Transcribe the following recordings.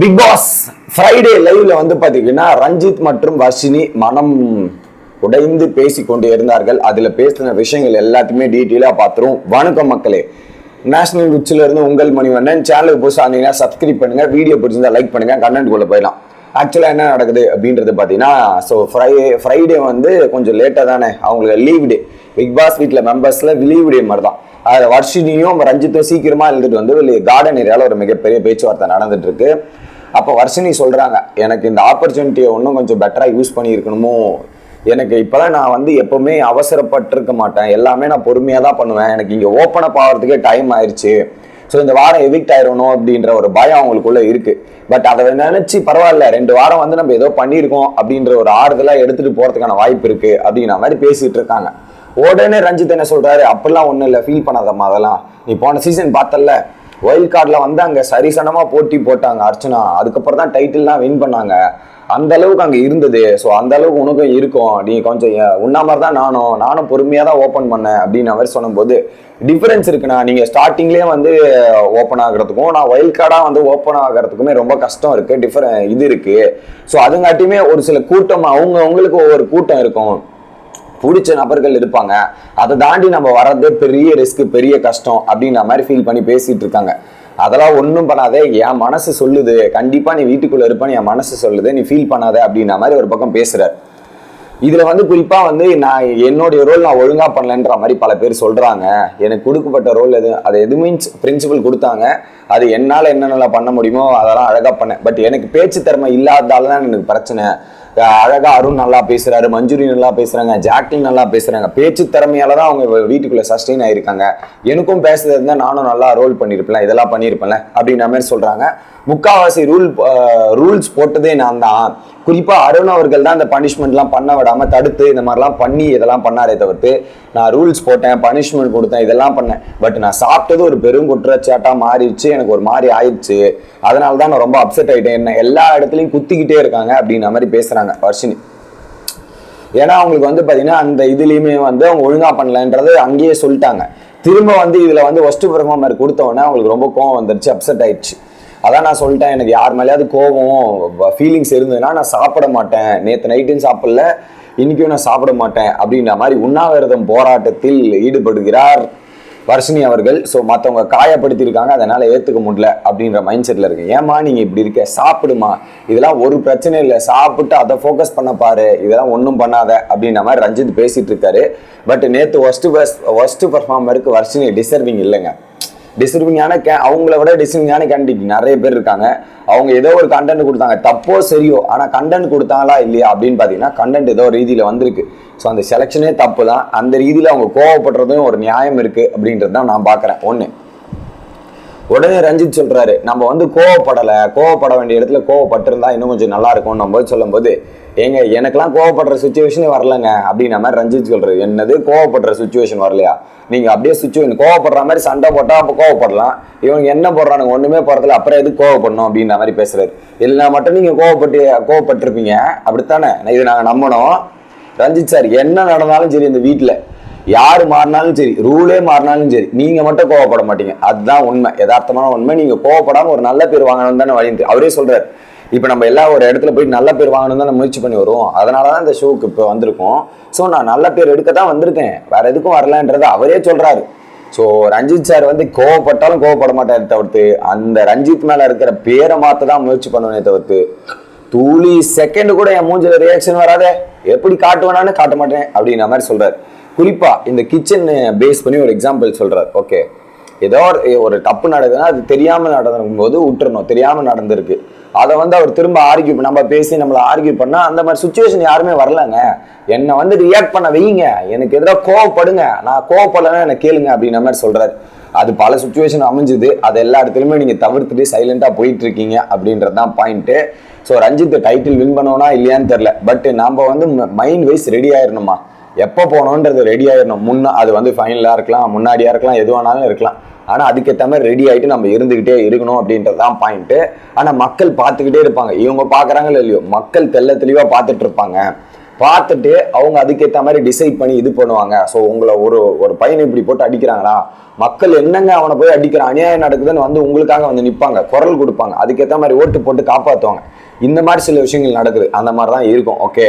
Big pass Friday லைவ்ல வந்து பாத்தீங்கன்னா ரஞ்சித் மற்றும் வர்ஷினி மனம் உடைந்து பேசி கொண்டு இருந்தார்கள். அதுல பேசின விஷயங்கள் எல்லாத்தையுமே டீட்டெயிலா பார்த்துரும் வணக்கம் மக்களே. நேஷனல் உச்சில இருந்து உங்கள் மணிவண்ணன். சேனலுக்கு புதுசாக இருந்தீங்கன்னா சப்ஸ்கிரைப் பண்ணுங்க. வீடியோ பிடிச்சிருந்தா லைக் பண்ணுங்க. கண்டென்ட் குள்ள போயிடலாம். ஆக்சுவலாக என்ன நடக்குது அப்படின்றது பார்த்தீங்கன்னா ஸோ ஃப்ரைடே ஃப்ரைடே வந்து கொஞ்சம் லேட்டாக தானே. அவங்களுக்கு லீவ் டே பிக் பாஸ் வீட்டில் மெம்பர்ஸில் லீவ் டே மாதிரி தான் அதில் வர்ஷினியும் ரஞ்சித்தும் சீக்கிரமாக எழுந்துட்டு வந்து கார்டன் ஏரியாவில் ஒரு மிகப்பெரிய பேச்சுவார்த்தை நடந்துட்டு இருக்கு அப்போ வர்ஷினி சொல்கிறாங்க எனக்கு இந்த ஆப்பர்ச்சுனிட்டியை இன்னும் கொஞ்சம் பெட்டராக யூஸ் பண்ணியிருக்கணுமோ? எனக்கு இப்போதான் நான் வந்து எப்போவுமே அவசரப்பட்டிருக்க மாட்டேன். எல்லாமே நான் பொறுமையாக தான் பண்ணுவேன். எனக்கு இங்கே ஓப்பன் அப் ஆகிறதுக்கே டைம் ஆயிடுச்சு ஸோ இந்த வாரம் எவிக்ட் ஆயிரணும் அப்படின்ற ஒரு பயம் அவங்களுக்குள்ள இருக்கு. பட் அதை நினைச்சு பரவாயில்ல ரெண்டு வாரம் வந்து நம்ம ஏதோ பண்ணியிருக்கோம் அப்படின்ற ஒரு ஆறுதலாக எடுத்துட்டு போறதுக்கான வாய்ப்பு இருக்கு அப்படிங்கிற மாதிரி பேசிட்டு இருக்காங்க. உடனே ரஞ்சித் என்ன சொல்றாரு? அப்படிலாம் ஒன்றும் இல்லை ஃபீல் பண்ணாதம்மா அதெல்லாம். நீ போன சீசன் பார்த்தல ஒயில்ட் கார்டில் வந்து அங்கே சரிசனமாக போட்டி போட்டாங்க அர்ச்சனா. அதுக்கப்புறம் தான் டைட்டில்லாம் வின் பண்ணாங்க. அந்த அளவுக்கு அங்கே இருந்தது. ஸோ அந்த அளவுக்கு உனக்கும் இருக்கும். நீ கொஞ்சம் உண்ணா மாதிரி தான் நானும். நானும் பொறுமையாக தான் ஓப்பன் பண்ணேன் அப்படின்னு மாதிரி சொல்லும்போது டிஃபரன்ஸ் இருக்குண்ணா. நீங்கள் ஸ்டார்டிங்லேயே வந்து ஓப்பன் ஆகிறதுக்கும் நான் வைல்ட் கார்டாக வந்து ஓப்பன் ஆகிறதுக்குமே ரொம்ப கஷ்டம் இருக்குது டிஃபர இது இருக்குது ஸோ அதுங்காட்டியுமே ஒரு சில கூட்டம் அவங்க அவங்களுக்கு ஒவ்வொரு கூட்டம் இருக்கும். பிடிச்ச நபர்கள் இருப்பாங்க. அதை தாண்டி நம்ம வர்றதே பெரிய ரிஸ்க் பெரிய கஷ்டம் அப்படின்ற மாதிரி ஃபீல் பண்ணி பேசிட்டு இருக்காங்க. அதெல்லாம் ஒன்றும் பண்ணாதே. என் மனசு சொல்லுது. கண்டிப்பா நீ வீட்டுக்குள்ள இருப்பான்னு என் மனசு சொல்லுது. நீ ஃபீல் பண்ணாத அப்படின்ற மாதிரி ஒரு பக்கம் பேசுகிறார் இதுல வந்து குறிப்பா வந்து நான் என்னுடைய ரோல் நான் ஒழுங்கா பண்ணலன்ற மாதிரி பல பேர் சொல்றாங்க. எனக்கு கொடுக்கப்பட்ட ரோல் எது அது எது மீன்ஸ் பிரின்சிபல் கொடுத்தாங்க. அது என்னால என்னென்னலாம் பண்ண முடியுமோ அதெல்லாம் அழகா பண்ணேன். பட் எனக்கு பேச்சு திறமை இல்லாததால தான் எனக்கு பிரச்சனை. அழகா அருண் நல்லா பேசுறாரு மஞ்சுரி நல்லா பேசுறாங்க ஜாக்லின் நல்லா பேசுறாங்க. பேச்சு திறமையால தான் அவங்க வீட்டுக்குள்ள சஸ்டெயின் ஆயிருக்காங்க. எனக்கும் பேசுறது இருந்தா நானும் நல்லா ரோல் பண்ணியிருப்பேன் இதெல்லாம் பண்ணியிருப்பேன்ல அப்படின்ற மாதிரி சொல்றாங்க. முக்காவாசி ரூல் ரூல்ஸ் போட்டதே நான் தான். குறிப்பாக அருண் அவர்கள் தான் இந்த பனிஷ்மெண்ட்லாம் பண்ண விடாமல் தடுத்து இந்த மாதிரிலாம் பண்ணி இதெல்லாம் பண்ணாரே தவிர்த்து நான் ரூல்ஸ் போட்டேன் பனிஷ்மெண்ட் கொடுத்தேன் இதெல்லாம் பண்ணேன். பட் நான் சாப்பிட்டது ஒரு பெரும் குற்றச்சாட்டாக மாறிடுச்சு எனக்கு ஒரு மாதிரி ஆயிடுச்சு. அதனால தான் நான் ரொம்ப அப்செட் ஆகிட்டேன் என்ன எல்லா இடத்துலையும் குத்திக்கிட்டே இருக்காங்க அப்படின்ற மாதிரி பேசுகிறாங்க வர்ஷினி. ஏன்னா அவங்களுக்கு வந்து பார்த்தீங்கன்னா அந்த இதுலேயுமே வந்து அவங்க ஒழுங்காக பண்ணலன்றது அங்கேயே சொல்லிட்டாங்க. திரும்ப வந்து இதில் வந்து ஒஸ்ட் பெர்ஃபார்மர் கொடுத்த அவங்களுக்கு ரொம்ப கோவம் வந்துருச்சு அப்செட் ஆயிடுச்சு. அதான் நான் சொல்லிட்டேன் எனக்கு யார் மேலேயாவது கோவம் ஃபீலிங்ஸ் இருந்ததுன்னா நான் சாப்பிட மாட்டேன். நேற்று நைட்டும் சாப்பிடல இன்னைக்கும் நான் சாப்பிட மாட்டேன் அப்படின்ற மாதிரி உண்ணாவிரதம் போராட்டத்தில் ஈடுபடுகிறார் வர்ஷினி அவர்கள். ஸோ மற்றவங்க காயப்படுத்தியிருக்காங்க அதனால் ஏற்றுக்க முடியல அப்படின்ற மைண்ட் செட்டில் இருக்கு. ஏமா நீங்கள் இப்படி இருக்க? சாப்பிடுமா? இதெல்லாம் ஒரு பிரச்சனை இல்லை. சாப்பிட்டு அதை ஃபோக்கஸ் பண்ண பாரு. இதெல்லாம் ஒன்றும் பண்ணாத அப்படின்ற மாதிரி ரஞ்சித் பேசிகிட்டு இருக்காரு. பட் நேற்று ஒஸ்ட்டு ஒஸ்ட்டு பர்ஃபார்மருக்கு வர்ஷினி டிசர்விங் இல்லைங்க. டிசர்விங்கான கே அவங்கள விட டிசர்விங்கான கேண்டிடேட் நிறைய பேர் இருக்காங்க. அவங்க ஏதோ ஒரு கண்டென்ட் கொடுத்தாங்க. தப்போ சரியோ ஆனால் கண்டென்ட் கொடுத்தாங்களா இல்லையா அப்படின்னு பார்த்தீங்கன்னா கண்டென்ட் ஏதோ ஒரு ரீதியில் வந்திருக்கு. ஸோ அந்த செலெக்ஷனே தப்பு தான். அந்த ரீதியில் அவங்க கோவப்படுறதும் ஒரு நியாயம் இருக்குது அப்படின்றது தான் நான் பார்க்குறேன். ஒன்று உடனே ரஞ்சித் சொல்றாரு நம்ம வந்து கோவப்படலை. கோவப்பட வேண்டிய இடத்துல கோவப்பட்டிருந்தா இன்னும் கொஞ்சம் நல்லா இருக்கும் நம்ம சொல்லும்போது ஏங்க எனக்கெல்லாம் கோவப்படுற சுச்சுவேஷனே வரலங்க. அப்படின்ன மாதிரி ரஞ்சித் சொல்றது என்னது? கோவப்படுற சுச்சுவேஷன் வரலையா? நீங்க அப்படியே சுச்சுவேஷன் கோவப்படுற மாதிரி சண்டை போட்டா அப்போ கோவப்படலாம். இவங்க என்ன போடுறானுங்க? ஒண்ணுமே போறதுல அப்புறம் எதுக்கு கோவப்படணும் அப்படின்ற மாதிரி பேசுறாரு. இல்லைனா மட்டும் நீங்க கோவப்பட்டு கோவப்பட்டிருப்பீங்க. அப்படித்தானே? இது நாங்க நம்பணும். ரஞ்சித் சார் என்ன நடந்தாலும் சரி இந்த வீட்டில் யார் மாறினாலும் சரி ரூலே மாறினாலும் சரி நீங்க மட்டும் கோவப்பட மாட்டீங்க. அதுதான் உண்மை. யதார்த்தமான உண்மை. நீங்க கோவப்படாம ஒரு நல்ல பேர் வாங்கணும் தானே வழி அவரே சொல்றாரு இப்போ நம்ம எல்லா ஒரு இடத்துல போய் நல்ல பேர் வாங்கணும் தான் முயற்சி பண்ணி வருவோம். அதனால தான் இந்த ஷோவுக்கு இப்போ வந்திருக்கோம். ஸோ நான் நல்ல பேர் எடுக்க தான் வந்திருக்கேன். வேற எதுக்கும் வரலன்றதை அவரே சொல்கிறாரு ஸோ ரஞ்சித் சார் வந்து கோவப்பட்டாலும் கோவப்பட மாட்டார் தவிர்த்து அந்த ரஞ்சித் மேலே இருக்கிற பேரை மாற்ற தான் முயற்சி பண்ணுவேனே தவிர்த்து துளி செகண்ட் கூட என் மூஞ்சில ரியாக்ஷன் வராதே. எப்படி காட்டுவேனான்னு காட்ட மாட்டேன் அப்படின்ற மாதிரி சொல்கிறார் குறிப்பாக இந்த கிச்சன் பேஸ் பண்ணி ஒரு எக்ஸாம்பிள் சொல்கிறார் ஓகே ஏதோ ஒரு- ஒரு தப்பு நடக்குதுன்னா அது தெரியாமல் நடக்கும் போது விட்டுறணும் தெரியாமல் நடந்திருக்கு. அதை வந்து அவர் திரும்ப ஆர்கியூ நம்ம பேசி நம்மளை ஆர்கியூ பண்ணால் அந்த மாதிரி சுச்சுவேஷன் யாருமே வரலங்க. என்னை வந்து ரியாக்ட் பண்ண வைங்க. எனக்கு எதிராக கோவப்படுங்க. நான் கோவப்படலைன்னா என்னை கேளுங்க அப்படின்ற மாதிரி சொல்கிறாரு அது பல சுச்சுவேஷன் அமைஞ்சுது. அது எல்லா இடத்துலையுமே நீங்கள் தவிர்த்துட்டு சைலண்ட்டாக போயிட்டு இருக்கீங்க அப்படின்றது தான் point so Ranjith title win பண்ணோன்னா இல்லையான்னு தெரில பட் நம்ம வந்து மைண்ட் வைஸ் ரெடி ஆயிடணுமா எப்போ போகணுன்றது ரெடி ஆயிடணும். முன்ன அது வந்து ஃபைனலாக இருக்கலாம் முன்னாடியாக இருக்கலாம் எதுவானாலும் இருக்கலாம். ஆனால் அதுக்கேற்ற மாதிரி ரெடி ஆகிட்டு நம்ம இருந்துக்கிட்டே இருக்கணும் அப்படின்றது தான் பாயிண்ட்டு ஆனால் மக்கள் பார்த்துக்கிட்டே இருப்பாங்க. இவங்க பார்க்குறாங்களோ இல்லையோ மக்கள் தெள்ள தெளிவாக பார்த்துட்டு இருப்பாங்க. பார்த்துட்டு அவங்க அதுக்கேற்ற மாதிரி டிசைட் பண்ணி இது பண்ணுவாங்க. ஸோ உங்களை ஒரு ஒரு பையனை இப்படி போட்டு அடிக்கிறாங்களா? மக்கள் என்னங்க அவனை போய் அடிக்கிற அநியாயம் நடக்குதுன்னு வந்து உங்களுக்காக வந்து நிற்பாங்க குரல் கொடுப்பாங்க. அதுக்கேற்ற மாதிரி ஓட்டு போட்டு காப்பாற்றுவாங்க இந்த மாதிரி சில விஷயங்கள் நடக்குது. அந்த மாதிரி தான் இருக்கும். ஓகே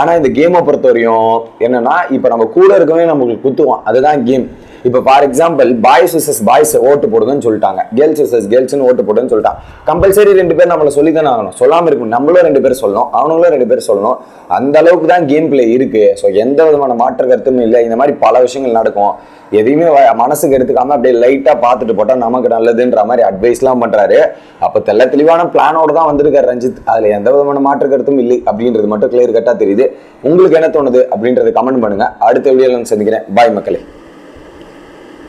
ஆனால் இந்த கேமை பொறுத்தவரையும் என்னன்னா இப்போ நம்ம கூட இருக்கவே நம்மளுக்கு குத்துவோம். அதுதான் கேம் இப்போ for example boys versus boys ஓட்டு போடுங்கன்னு சொல்லிட்டாங்க. கேர்ள்ஸ் விசஸ் கேர்ள்ஸ்னு ஓட்டு போடுன்னு சொல்லிட்டாங்க. கம்பல்சரி ரெண்டு பேர் நம்மளை சொல்லி தானே ஆகணும். சொல்லாமல் இருக்கும். நம்மளும் ரெண்டு பேர் சொல்லணும். அவனுங்களும் ரெண்டு பேர் சொல்லணும். அந்த அளவுக்கு தான் கேம் பிளே இருக்கு. ஸோ எந்த விதமான மாற்று கருத்தும் இல்லை. இந்த மாதிரி பல விஷயங்கள் நடக்கும். எதையுமே வ- மனசுக்கு எடுத்துக்காம அப்படியே லைட்டாக பார்த்துட்டு போட்டால் நமக்கு நல்லதுன்ற மாதிரி அட்வைஸ்லாம் பண்ணுறாரு அப்போ தெள்ள தெளிவான பிளானோட தான் வந்திருக்காரு ரஞ்சித். அதில் எந்த விதமான மாற்று கருத்தும் இல்லை. அப்படின்றது மட்டும் கிளியர் கட்டாக தெரியுது. உங்களுக்கு என்ன தோணுது அப்படின்றத கமெண்ட் பண்ணுங்க. அடுத்த வீடியோவில் சந்திக்கிறேன். பாய் மக்களே.